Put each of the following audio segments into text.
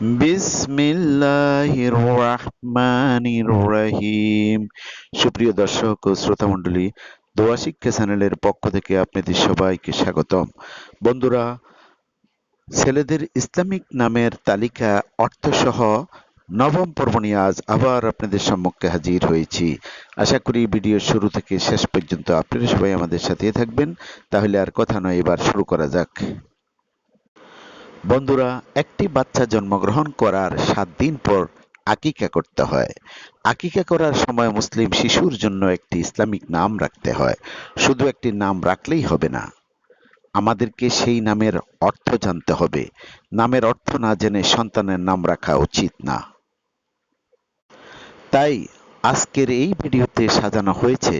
বিসমিল্লাহির রহমানির রহিম সুপ্রিয় দর্শক ও শ্রোতা মণ্ডলী, দোয়া শিক্ষা চ্যানেলের পক্ষ থেকে আপনাদের সবাইকে স্বাগতম। বন্ধুরা, ছেলেদের ইসলামিক নামের তালিকা, অর্থসহ নবম পর্ব নিয়ে আজ আবার আপনাদের সম্মুখে হাজির হয়েছি। আশা করি ভিডিও শুরু থেকে শেষ পর্যন্ত আপনারা সবাই আমাদের সাথে থাকবেন। তাহলে আর কথা নয়, এবার শুরু করা যাক। বন্ধুরা, একটি বাচ্চা জন্মগ্রহণ করার সাত দিন পর আকিকা করতে হয়। আকিকা করার সময় মুসলিম শিশুর জন্য একটি ইসলামিক নাম রাখতে হয়। শুধু একটি নাম রাখলেই হবে না, আমাদেরকে সেই নামের অর্থ জানতে হবে। নামের অর্থ না জেনে সন্তানের নাম রাখা উচিত না। তাই আজকের এই ভিডিওতে সাজানো হয়েছে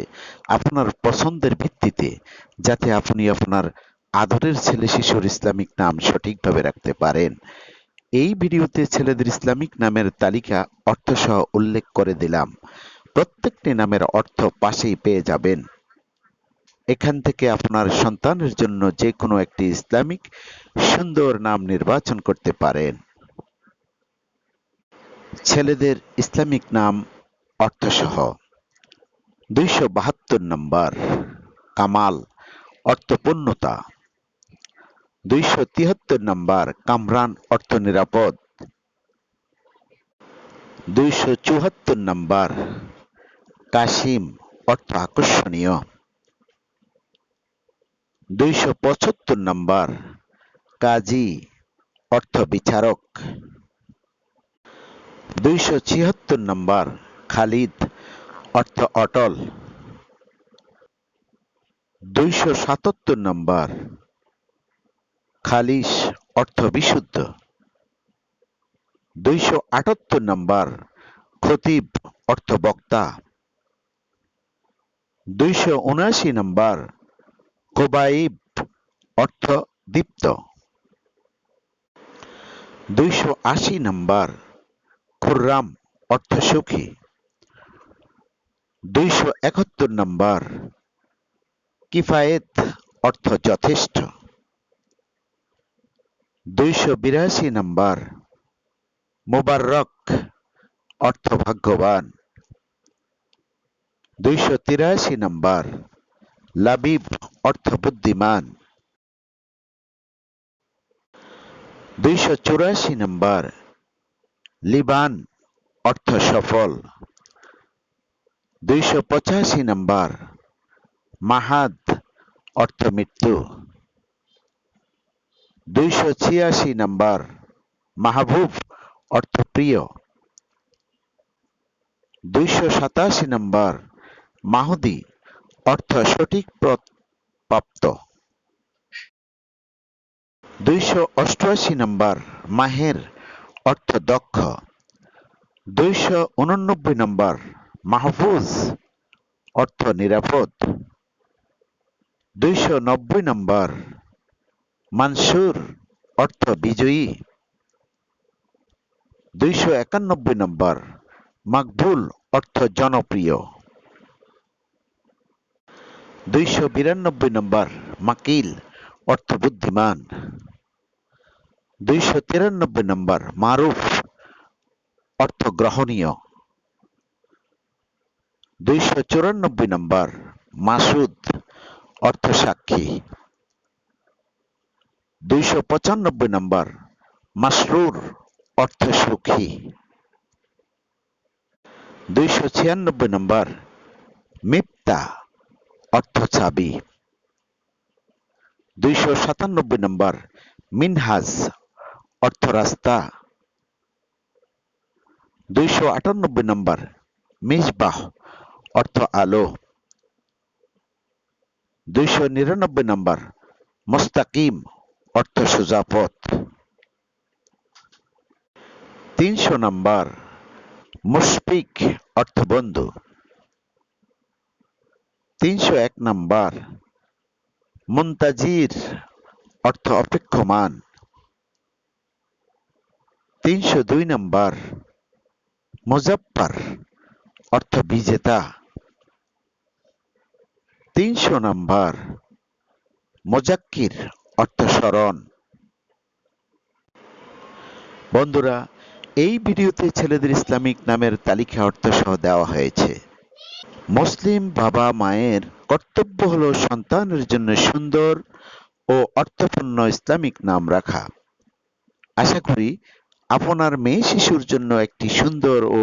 আপনার পছন্দের ভিত্তিতে, যাতে আপনি আপনার আদরের ছেলে শিশুর ইসলামিক নাম সঠিকভাবে রাখতে পারেন। এই ভিডিওতে ছেলেদের ইসলামিক নামের তালিকা অর্থসহ উল্লেখ করে দিলাম। প্রত্যেকটি নামের অর্থ পাশেই পেয়ে যাবেন। এখান থেকে আপনার সন্তানের জন্য যে কোনো একটি ইসলামিক সুন্দর নাম নির্বাচন করতে পারেন। ছেলেদের ইসলামিক নাম অর্থসহ দুইশো বাহাত্তর নম্বর। কামাল, অর্থপূর্ণতা। দুইশো তিয়াত্তর নম্বর কামরান অর্থ নিরাপদ দুইশো চুয়াত্তর নম্বর কাশিম অর্থ আকর্ষণীয়। দুইশো পঁচাত্তর নম্বর কাজী অর্থ বিচারক। দুইশো ছিয়াত্তর নম্বর খালিদ অর্থ অটল। দুইশো সাতাত্তর নম্বর খালিস অর্থ বিশুদ্ধ। দুইশো আটাত্তর নম্বর খতিব অর্থ বক্তা। দুইশো উনআশি নম্বর কোবাইব অর্থ দীপ্ত। দুইশো আশি নম্বর খুররাম অর্থ সুখী। দুইশো একাত্তর নম্বর কিফায়েত অর্থ যথেষ্ট। দুইশো বিরাশি নম্বর। মুবারক অর্থ ভাগ্যবান দুইশো তিরাশি নম্বর, লাবিব অর্থ বুদ্ধিমান দুইশো চুরাশি নম্বর, লিবান অর্থ সফল দুইশো পঁচাশি নম্বর, মাহাদ অর্থ মৃত্যু দুইশো ছিয়াশি নম্বর, মাহবুব অর্থ প্রিয় দুইশো সাতাশি নম্বর, মাহুদি অর্থ সঠিক প্রাপ্ত। দুইশো অষ্টআশি নম্বর, মাহের অর্থ দক্ষ। দুইশো উননব্বই নম্বর, মাহফুজ অর্থ নিরাপদ। দুইশো নব্বই নম্বর মানসুর অর্থ বিজয়ী। দুইশো একানব্বই নম্বর, মাকবুল অর্থ জনপ্রিয়। দুইশো বিরানব্বই নম্বর, মাকিল অর্থ বুদ্ধিমান। দুইশো তিরানব্বই নম্বর, মারুফ অর্থ গ্রহণীয়। দুইশো চুরানব্বই নম্বর, মাসুদ অর্থ সাক্ষী। দুইশো পঁচানব্বই নম্বর, মাসরুর অর্থ সুখী। দুইশো ছিয়ানব্বই নম্বর, মিপ্তা অর্থ চাবি। দুইশো সাতানব্বই নম্বর, মিনহাজ অর্থ রাস্তা। দুইশো আটানব্বই নম্বর, মিসবাহ অর্থ আলো। দুইশো নিরানব্বই নম্বর, মুস্তাকিম অর্থ সোজা পথ তিনশো নম্বর, মুশফিক অর্থ বন্ধু তিনশো এক নাম্বার, মুন্তাজির অর্থ অপেক্ষমান। তিনশো দুই নাম্বার, মুজফ্ফর অর্থ বিজেতা। তিনশো নাম্বার, মোজাক্কির অর্থ বন্ধুরা, এই ভিডিওতে ছেলেদের ইসলামিক নামের তালিকা অর্থ সহ দেওয়া হয়েছে। মুসলিম বাবা মায়ের কর্তব্য হলো সন্তানের জন্য সুন্দর ও অর্থপূর্ণ ইসলামিক নাম রাখা। আশা করি আপনার মেয়ে শিশুর জন্য একটি সুন্দর ও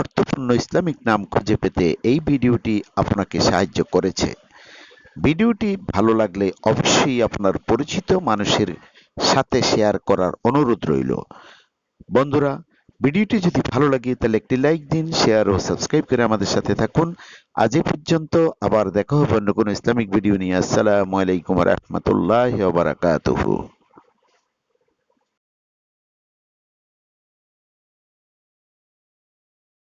অর্থপূর্ণ ইসলামিক নাম খুঁজে পেতে এই ভিডিওটি আপনাকে সাহায্য করেছে। ভিডিওটি ভালো লাগলে অবশ্যই আপনার পরিচিত মানুষের সাথে শেয়ার করার অনুরোধ রইল। বন্ধুরা, ভিডিওটি যদি ভালো লাগে তাহলে একটি লাইক দিন শেয়ার ও সাবস্ক্রাইব করে আমাদের সাথে থাকুন। আজ পর্যন্ত আবার দেখা হবে অন্য কোনো ইসলামিক ভিডিও নিয়ে। আসসালামু আলাইকুম রহমতুল্লাহ বারাকাতুহু।